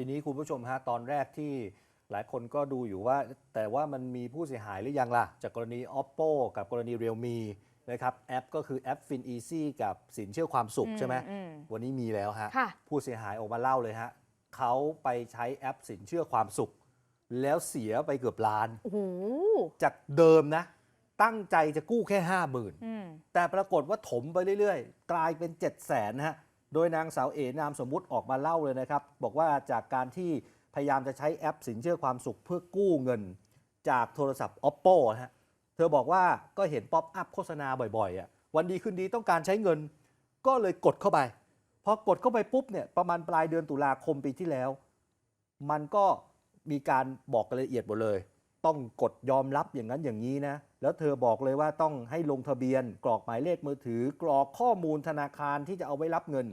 ทีนี้คุณผู้ชมฮะตอนแรกที่หลายคนก็ดูอยู่ว่า แต่ว่ามันมีผู้เสียหายหรือยังล่ะ จากกรณี oppo กับกรณี realme นะครับแอปก็คือแอป fin easy กับสินเชื่อความสุขอืมใช่ไหมอืมวันนี้มีแล้วฮะค่ะ ผู้เสียหายออกมาเล่าเลยฮะเขาไปใช้แอปสินเชื่อความสุข แล้วเสียไปเกือบล้าน โอ้โหจากเดิมนะ ตั้งใจจะกู้แค่ 5 0,000อืม แต่ปรากฏว่าถมไปเรื่อยๆ กลายเป็น 7 0 0แสนนะฮะ โดยนางสาวเอนามสมมุติออกมาเล่าเลยนะครับ บอกว่าจากการที่พยายามจะใช้แอปสินเชื่อความสุขเพื่อกู้เงิน จากโทรศัพท์ oppo นะฮะเธอบอกว่าก็เห็นป๊อปอัพโฆษณาบ่อยๆอะวันดีคืนดีต้องการใช้เงิน ก็เลยกดเข้าไปพอกดเข้าไปปุ๊บเนี่ยประมาณปลายเดือนตุลาคมปีที่แล้ว มันก็มีการบอกรายละเอียดหมดเลย ต้องกดยอมรับอย่างนั้นอย่างนี้นะ แล้วเธอบอกเลยว่าต้องให้ลงทะเบียน กรอกหมายเลขมือถือ กรอกข้อมูลธนาคารที่จะเอาไว้รับเงิน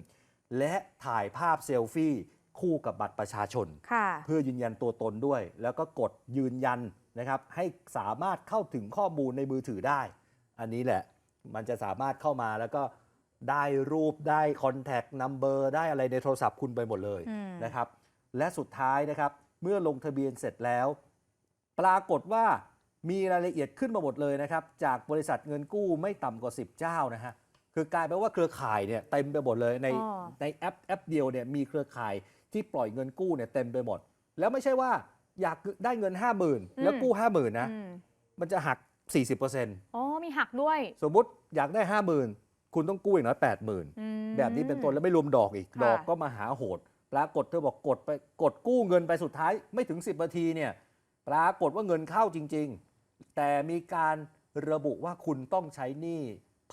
และถ่ายภาพเซลฟี่คู่กับบัตรประชาชนค่ะเพื่อยืนยันตัวตนด้วย แล้วก็กดยืนยันนะครับ ให้สามารถเข้าถึงข้อมูลในมือถือได้ อันนี้แหละมันจะสามารถเข้ามาแล้วก็ได้รูปได้คอนแทคนัมเบอร์ได้อะไรในโทรศัพท์คุณไปหมดเลยอืมนะครับ และสุดท้ายนะครับ เมื่อลงทะเบียนเสร็จแล้ว ปรากฏว่ามีรายละเอียดขึ้นมาหมดเลยนะครับ จากบริษัทเงินกู้ไม่ต่ำกว่า 10 เจ้านะฮะคือกลายเป็นว่าเครือข่ายเนี่ยเต็มไปหมดเลยในอ๋อในแอปแอปเดียวเนี่ยมีเครือข่ายที่ปล่อยเงินกู้เนี่ยเต็มไปหมด แล้วไม่ใช่ว่าอยากได้เงิน 50,000 แล้วกู้ 50,000นะอืมมันจะหัก 40%อ๋อมีหักด้วย สมมุติอยากได้ 50,000 คุณต้องกู้อย่างน้อย80,000อืมแบบนี้เป็นต้นแล้วไม่รวมดอกอีกค่ะดอกก็มาหาโหด ปรากฏเธอบอกกดไปกดกู้เงินไปสุดท้ายไม่ถึง 10นาทีเนี่ย ปรากฏว่าเงินเข้าจริง ๆ แต่มีการระบุว่าคุณต้องใช้หนี้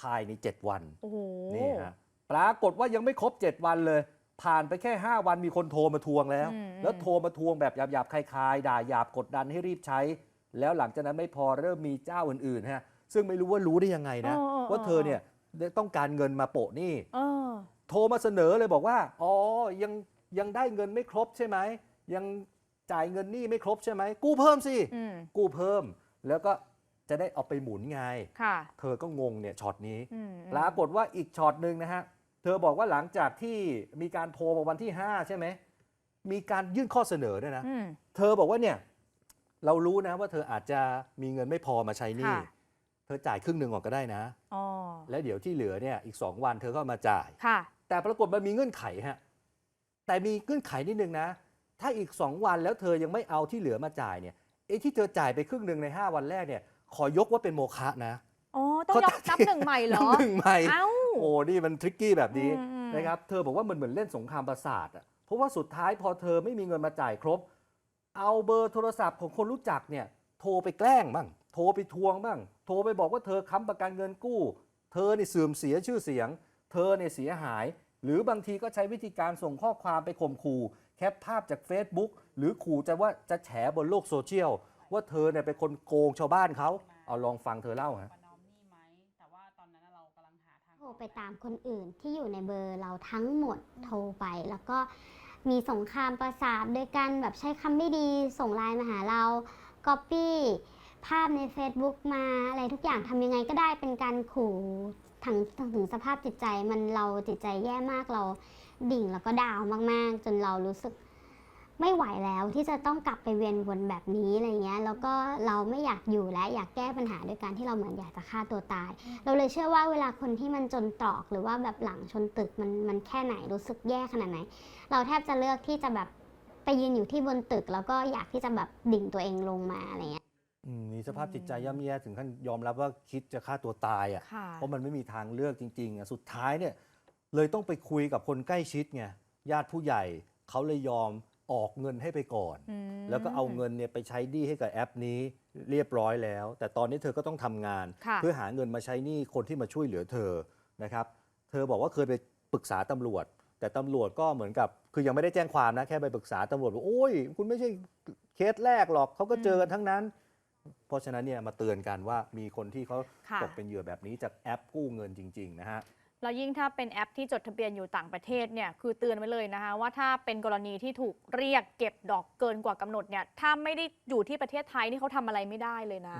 ภายใน 7 วันโอ้โหนี่ฮะปรากฏว่ายังไม่ครบ 7 วันเลย ผ่านไปแค่ 5 วันมีคนโทรมาทวงแล้วอืมแล้วโทรมาทวงแบบหยาบๆคลายๆด่าหยาบกดดันให้รีบใช้ แล้วหลังจากนั้นไม่พอเริ่มมีเจ้าอื่นๆฮะซึ่งไม่รู้ว่ารู้ได้ยังไงนะเออเออว่าเธอเนี่ยต้องการเงินมาโปะหนี้เออโทรมาเสนอเลยบอกว่า อ๋อ ยังยังได้เงินไม่ครบใช่ไหม ยัง จ่ายเงินหนี้ไม่ครบใช่ไหมกู้เพิ่มสิอืมกู้เพิ่มแล้วก็จะได้เอาไปหมุนไงค่ะเธอก็งงเนี่ยช็อตนี้อืมปรากฏว่าอีกช็อตหนึ่งนะฮะ เธอบอกว่าหลังจากที่มีการโทรมาวันที่ 5 ใช่ไหม มีการยื่นข้อเสนอด้วยนะอืมเธอบอกว่าเนี่ย เรารู้นะว่าเธออาจจะมีเงินไม่พอมาใช้หนี้ค่ะเธอจ่ายครึ่งหนึ่งก่อนก็ได้นะอ๋อแล้วเดี๋ยวที่เหลือเนี่ยอีก 2 วันเธอก็มาจ่ายค่ะแต่ปรากฏมันมีเงื่อนไขฮะ แต่มีเงื่อนไขนิดนึงนะ ถ้าอีก 2 วันแล้วเธอยังไม่เอาที่เหลือมาจ่ายเนี่ยไอ้ที่เธอจ่ายไปครึ่งหนึ่งใน 5 วันแรกเนี่ยขอยกว่าเป็นโมฆะนะอ๋อต้องยกนับหนึ่งใหม่เหรอนับหนึ่งใหม่เอ้าโอ้นี่มันทริกกี้แบบนี้อืมอืมนะครับเธอบอกว่ามันเหมือนเล่นสงครามประสาทอะเพราะว่าสุดท้ายพอเธอไม่มีเงินมาจ่ายครบ เอาเบอร์โทรศัพท์ของคนรู้จักเนี่ยโทรไปแกล้งบ้างโทรไปทวงบ้างโทรไปบอกว่าเธอค้ำประกันเงินกู้ เธอเนี่ยเสื่อมเสียชื่อเสียง เธอเนี่ยเสียหาย หรือบางทีก็ใช้วิธีการส่งข้อความไปข่มขู่แค ปภาพจาก Facebook หรือขู่จะว่าจะแฉบนโลกโซเชียล ว่าเธอเนี่ยเป็นคนโกงชาวบ้านเขาเอาลองฟังเธอเล่าฮะโทรไปตามคนอื่นที่อยู่ในเบอร์เราทั้งหมดโทรไป แล้วก็มีสงครามประสาทโดยการแบบใช้คำไม่ดีส่งไลน์มาหาเราก๊อปปี้ภาพใน Facebook มาอะไรทุกอย่างทำยังไงก็ได้เป็นการขู่ถึงถึงสภาพจิตใจมันเราจิตใจแย่มากเรา ดิ่งแล้วก็ดาวน์มาก ๆ จนเรารู้สึกไม่ไหวแล้วที่จะต้องกลับไปเวียนวนแบบนี้อะไรเงี้ยแล้วก็เราไม่อยากอยู่และอยากแก้ปัญหาด้วยการที่เราเหมือนอยากจะฆ่าตัวตาย เราเลยเชื่อว่าเวลาคนที่มันจนตรอกหรือว่าแบบหลังชนตึกมันมันแค่ไหนรู้สึกแย่ขนาดไหน เราแทบจะเลือกที่จะแบบไปยืนอยู่ที่บนตึก แล้วก็อยากที่จะแบบดิ่งตัวเองลงมาอะไรเงี้ยอืมมีสภาพจิตใจย่ำแย่ถึงขั้นยอมรับว่าคิดจะฆ่าตัวตายอะค่ะเพราะมันไม่มีทางเลือกจริงๆอะสุดท้ายเนี่ย เลยต้องไปคุยกับคนใกล้ชิดไงญาติผู้ใหญ่เขาเลยยอมออกเงินให้ไปก่อนอืมแล้วก็เอาเงินเนี่ยไปใช้หนี้ให้กับแอปนี้เรียบร้อยแล้ว แต่ตอนนี้เธอก็ต้องทำงานค่ะเพื่อหาเงินมาใช้หนี้คนที่มาช่วยเหลือเธอนะครับ เธอบอกว่าเคยไปปรึกษาตำรวจ แต่ตำรวจก็เหมือนกับ คือยังไม่ได้แจ้งความนะ แค่ไปปรึกษาตำรวจบอกโอ้ย คุณไม่ใช่เคสแรกหรอกเขาก็เจอกันทั้งนั้น เพราะฉะนั้นเนี่ยมาเตือนกันว่ามีคนที่เขาค่ะตกเป็นเหยื่อแบบนี้จากแอปกู้เงินจริง ๆ นะฮะ แล้วยิ่งถ้าเป็นแอปที่จดทะเบียนอยู่ต่างประเทศเนี่ยคือเตือนไว้เลยนะคะว่าถ้าเป็นกรณีที่ถูกเรียกเก็บดอกเกินกว่ากำหนดเนี่ยถ้าไม่ได้อยู่ที่ประเทศไทยนี่เขาทำอะไรไม่ได้เลยนะ